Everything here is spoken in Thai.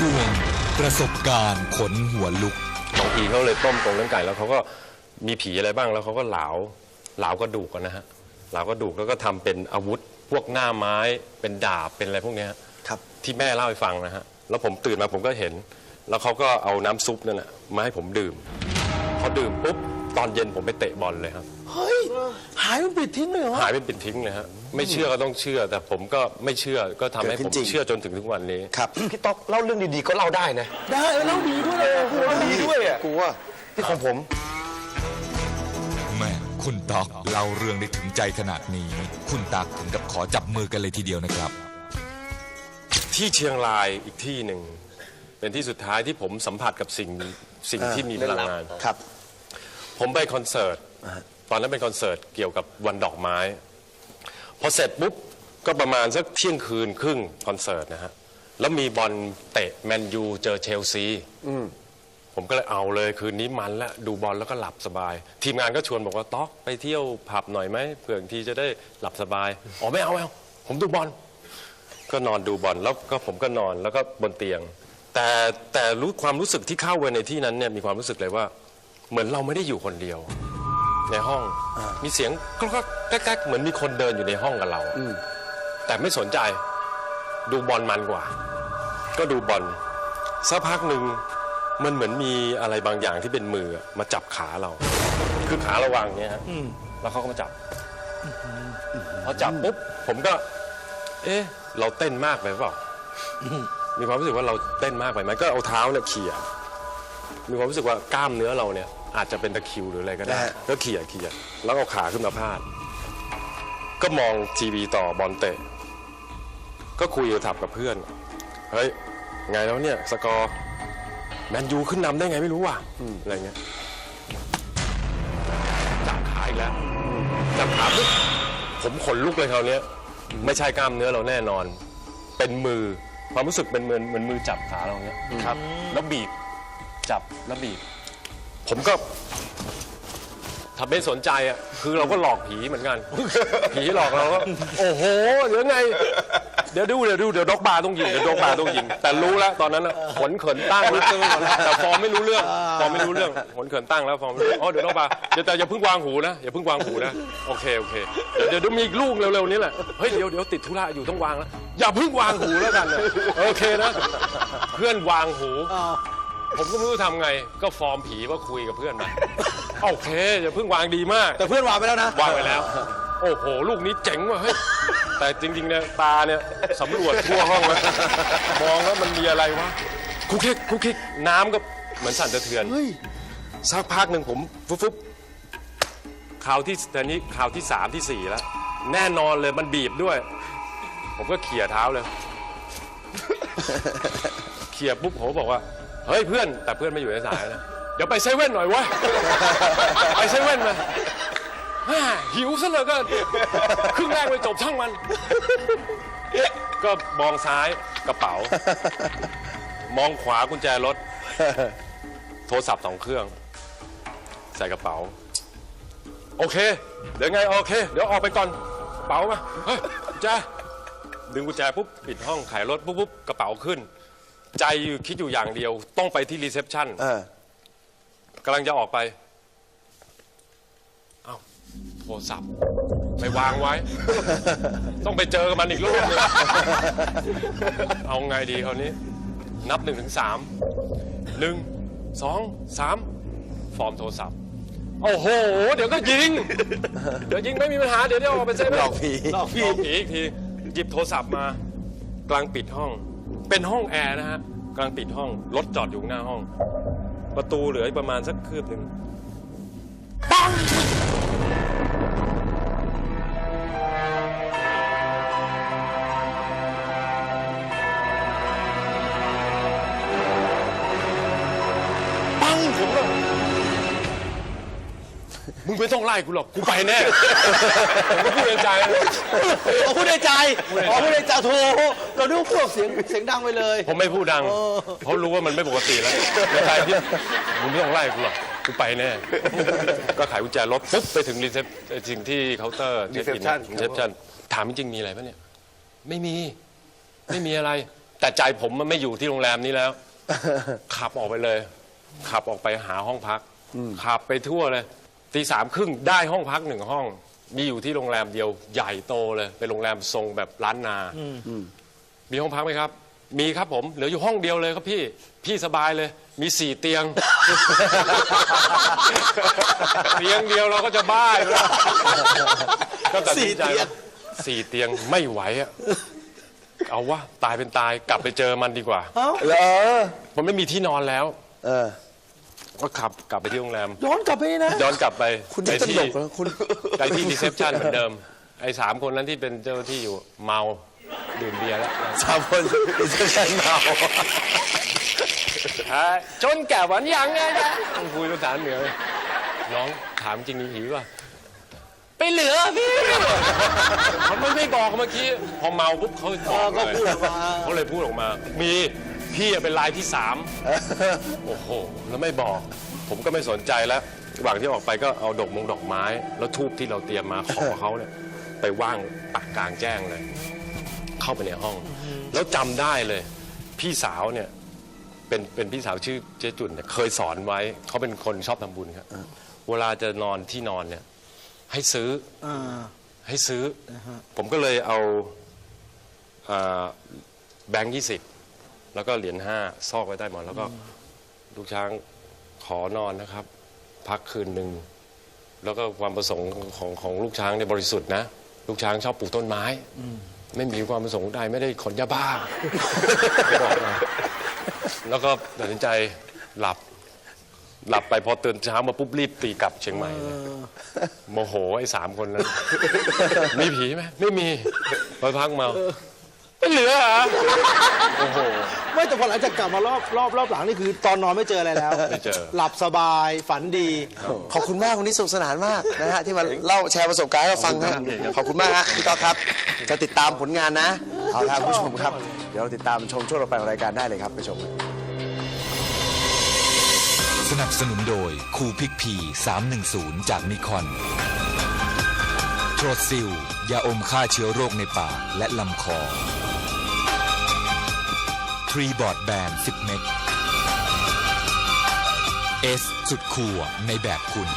ช่วงประสบการณ์ขนหัวลุก บางทีเขาเลยต้มตรงนั้นไก่แล้วเขาก็มีผีอะไรบ้างแล้วเขาก็เหลาเหลากระดูกกันนะฮะเหลากระดูกแล้วก็ทำเป็นอาวุธ พวกหน้าไม้เป็นดาบเป็นอะไรพวกเนี้ยครับ ที่แม่เล่าให้ฟังนะฮะแล้วผมตื่นมาผมก็เห็น แล้วเขาก็เอาน้ำซุปนั่นแหะมาให้ผมดื่มพอดื่มปุ๊บตอนเย็นผมไปเตะบอลเลยครับเฮ้ย หายมันปิดทิ้งเลยเหรอ หายเป็นปิดทิ้งเลยฮะไม่เชื่อก็ต้องเชื่อ แต่ผมก็ไม่เชื่อก็ทำให้เกิดขึ้ผมนจริง เชื่อจนถึงทุกวันนี้ ครับพี่ต๊อกเล่าเรื่องดีๆก็เล่าได้นะได้เล่าดีด้วยเลยเล่าดีด้วยอะกูว่าที่ของผม แม่คุณตักเล่าเรื่องได้ถึงใจขนาดนี้ คุณตักถึงกับขอจับมือกันเลยทีเดียวนะครับ ที่เชียงรายอีกที่หนึ่ง เป็นที่สุดท้ายที่ผมสัมผัสกับสิ่งสิ่งที่มีพลังงาน ครับ ผมไปคอนเสิร์ต ตอนนั้นเป็นคอนเสิร์ตเกี่ยวกับวันดอกไม้ พอเสร็จปุ๊บก็ประมาณสักเที่ยงคืนครึ่งคอนเสิร์ตนะฮะ แล้วมีบอลเตะแมนยูเจอเชลซีผมก็เลยเอาเลยคืนนี้มันละดูบอลแล้วก็หลับสบาย ทีมงานก็ชวนบอกว่าต๊อกไปเที่ยวผับหน่อยไหมเผื่อทีจะได้หลับสบายอ๋อไม่เอาไม่เอาผมดูบอลก็นอนดูบอลแล้วก็ผมก็นอนแล้วก็บนเตียง แต่แต่รู้ความรู้สึกที่เข้าไปในที่นั้นเนี่ยมีความรู้สึกเลยว่า เหมือนเราไม่ได้อยู่คนเดียว ในห้องมีเสียงก็ก็แก๊กๆเหมือนมีคนเดินอยู่ในห้องกับเราแต่ไม่สนใจดูบอลมันกว่า ก็ดูบอลสักพักหนึ่งมันเหมือนมีอะไรบางอย่างที่เป็นมืออะมาจับขาเรา คือขาเราวางอย่างเงี้ยฮะแล้วเขาก็มาจับพอจับปุ๊บผมก็ เอ๊ะ เราเต้นมากไปเปล่ามีความรู้สึกว่าเราเต้นมากไปไหมก็เอาเท้าเนี่ยเขี่ย มีความรู้สึกว่ากล้ามเนื้อเราเนี่ยอาจจะเป็นตะคริวหรืออะไรก็ได้ได้ก็เขี่ยเขี่ยแล้วเอาขาขึ้นมาพาด ก็มองทีวีต่อบอลเตะ ก็คุยกับถับกับเพื่อน เฮ้ย ไงแล้วเนี่ย สกอร์แมนยูขึ้นนำได้ไงไม่รู้ว่ะอะไรเงี้ยจับขาอีกแล้วจับขาปุ๊บผมขนลุกเลยคราวเนี้ยไม่ใช่กล้ามเนื้อเราแน่นอน เป็นมือความรู้สึกเป็นเหมือนเหมือนมือจับขาเราเนี้ยครับ แล้วบีบ จับแล้วบีบ ผมก็ทำไม่สนใจอะคือเราก็หลอกผีเหมือนกัน ผีหลอกเราก็โอ้โหเดี๋ยวไง เดี๋ยวดูเดี๋ยวดูเดี๋ยวดอกบาร์ต้องยิงเดี๋ยวดอกบาร์ต้องยิง แต่รู้แล้วตอนนั้นอะขนเขินตั้งแล้วแต่ฟอร์มไม่รู้เรื่องฟอร์มไม่รู้เรื่องขนเขินตั้งแล้วฟอร์มไม่รู้อ๋อเดี๋ยวดอกบาร์เดี๋ยวแต่อย่าเพิ่งวางหูนะอย่าเพิ่งวางหูนะโอเคโอเคเดี๋ยวเดี๋ยวเดี๋ยวมีอีกลูกเร็วๆนี้แหละเฮ้ยเดี๋ยวเดี๋ยวติดธุระอยู่ต้องวางแล้วอย่าเพิ่งวางหูแล้วกันนะโอเคนะ เพื่อนวางหู ผมก็ไม่รู้ทำไง ก็ฟอร์มผีว่าคุยกับเพื่อนมา โอเคอย่าเพิ่งวางดีมาก แต่เพื่อนวางไปแล้วนะวางไปแล้ว โอ้โห ลูกนี้เจ๋งว่ะเฮ้ย แต่จริงๆเนี่ยตาเนี่ยสำรวจทั่วห้องเลยมองแล้วมันมีอะไรวะคุกคิกคุกคิกน้ำก็เหมือนสั่นสะเทือน เฮ้ยสักพักหนึ่งผมฟุบฟุบข่าวที่ตอนนี้ข่าวที่สามที่สี่แล้ว แน่นอนเลยมันบีบด้วย ผมก็เขี่ยเท้าเลย เขี่ยปุ๊บผมก็บอกว่า เฮ้ยเพื่อนแต่เพื่อนไม่อยู่ในสายนะเดี๋ยวไปเซเว่นหน่อยวะไปเซเว่นมาแม่หิวซะเหลือเกินครึ่งแรกไปจบช่างมัน ก็มองซ้ายกระเป๋า มองขวากุญแจรถ โทรศัพท์สองเครื่อง ใส่กระเป๋า โอเค เดี๋ยวไง โอเค เดี๋ยวออกไปก่อนกระเป๋ามาเฮ้ยกุญแจดึงกุญแจปุ๊บปิดห้องขายรถปุ๊บปุ๊บกระเป๋าขึ้น ใจอยู่คิดอยู่อย่างเดียว ต้องไปที่รีเซพชันเออกำลังจะออกไป เอ้าโทรศัพท์ไปวางไว้ ต้องไปเจอกับมันอีกรอบหนึงเอาไงดีคราวนี้ นับหนึ่งถึงสามหนึ่งสองสามฟอร์มโทรศัพท์ โอ้โห เดี๋ยวก็ยิง เดี๋ยวยิงไม่มีปัญหา เดี๋ยวเดี๋ยวออกไปเซเว่นหลอกผีหลอกผีอีกที หยิบโทรศัพท์มากลางปิดห้อง เป็นห้องแอร์นะฮะกลางปิดห้อง รถจอดอยู่หน้าห้อง ประตูเหลืออีกประมาณสักคืบหนึ่งปัง มึงไม่ต้องไล่กูหรอก กูไปแน่ ผมก็พูดในใจนะ เอาพูดในใจอ๋อพูดในใจโถเราดูพวกเสียงเสียงดังไปเลย ผมไม่พูดดัง เพราะรู้ว่ามันไม่ปกติแล้วในใจที่มึงไม่ต้องไล่กูหรอก กูไปแน่ ก็ขายกุญแจรถปุ๊บไปถึงรีเซพสิ่งที่เคาน์เตอร์เช็คอิน Reception รีเซพชันถามจริงๆมีอะไรปะเนี่ย ไม่มี ไม่มีอะไร แต่ใจผมมันไม่อยู่ที่โรงแรมนี้แล้ว ขับออกไปเลย ขับออกไปหาห้องพัก ขับไปทั่วเลย ตีสามครึ่งได้ห้องพักหนึ่งห้อง มีอยู่ที่โรงแรมเดียวใหญ่โตเลยเป็นโรงแรมทรงแบบล้านนามีห้องพักไหมครับ มีครับผมเหลืออยู่ห้องเดียวเลยครับพี่พี่สบายเลย มีสี่เตียง เตียงเดียวเราก็จะบ้าอยู่แล้วก็ตัดสินใจว่าสี่เตียงไม่ไหวอะเอาวะตายเป็นตายกลับไปเจอมันดีกว่าเอ้าเหรอมันไม่มีที่นอนแล้ว เออ ก็ขับกลับไปที่โรงแรม ย้อนกลับไปนี่นะย้อนกลับไปคุณไปจะตที่ลกแล้วคุณ ไปที่รีเซพชันเหมือนเดิม ไอ้สามคนนั้นที่เป็นเจ้าหน้าที่อยู่เมาดื่มเบียร์แล้วสามคนดิฉันเมาใช่จนแก่หวันยังไงนะต้องคุยภาษาเหนือเลยน้องถามจริงมีผีป่ะไปเหลือพี่มันไม่ไม่บอกเมื่อกี้พอเมาปุ๊บเขาบอกก็เลยพูดออกมาเขาเลยพูดออกมา มี พี่อะเป็นรายที่สามโอ้โห แล้วไม่บอก ผมก็ไม่สนใจแล้วระหว่างที่ออกไปก็เอาดอกมงดอกไม้ แล้วทูบที่เราเตรียมมาขอเขาเนี่ยไปว่างปักกลางแจ้งเลย เข้าไปในห้อง แล้วจำได้เลย พี่สาวเนี่ย เป็นเป็นพี่สาวชื่อเจ๊จุนเนี่ยเคยสอนไว้เขาเป็นคนชอบทำบุญครับเวลาจะนอนที่นอนเนี่ย ให้ซื้อ อ่า ให้ซื้ออผมก็เลยเอาอ่าแบงค์ยี่สิบ แล้วก็เหรียญห้าซอกไว้ใต้หมอนแล้วก็ลูกช้างขอนอนนะครับ พักคืนหนึ่งแล้วก็ความประสงค์ของของลูกช้างเนี่ยบริสุทธิ์นะ ลูกช้างชอบปลูกต้นไม้ไม่มีความประสงค์ใดไม่ได้ขนยาบ้าบอกมาแล้วก็ตัดสินใจหลับ หลับไปพอตื่นเช้ามาปุ๊บรีบตีกลับเชียงใหม่เลยโมโหไอ้สามคนนั้นมีผีไหมไม่มีพอพักมา เหลือเหรอโอ้โห ไม่แต่พอหลังจากกลับมารอบรอบรอบหลังนี่คือตอนนอนไม่เจออะไรแล้วไม่เจอ หลับสบายฝันดี ขอบคุณมากวันนี้สนุกสนานมากนะฮะที่มาเล่าแชร์ประสบการณ์ให้เราฟังฮะขอบคุณมากฮะพี่ต๊อกครับ จะติดตามผลงานนะเอาละครับคุณผู้ชมครับ เดี๋ยวเราติดตามชมช่วงต่อไปของรายการได้เลยครับไปชมกันสนับสนุนโดยคูพิกพี 310 จากนิคอนโทรซิล ยาอมฆ่าเชื้อโรคในปากและลำคอ ทรีบอร์ดแบน10 เมกเอสสุดขัวในแบบคุณ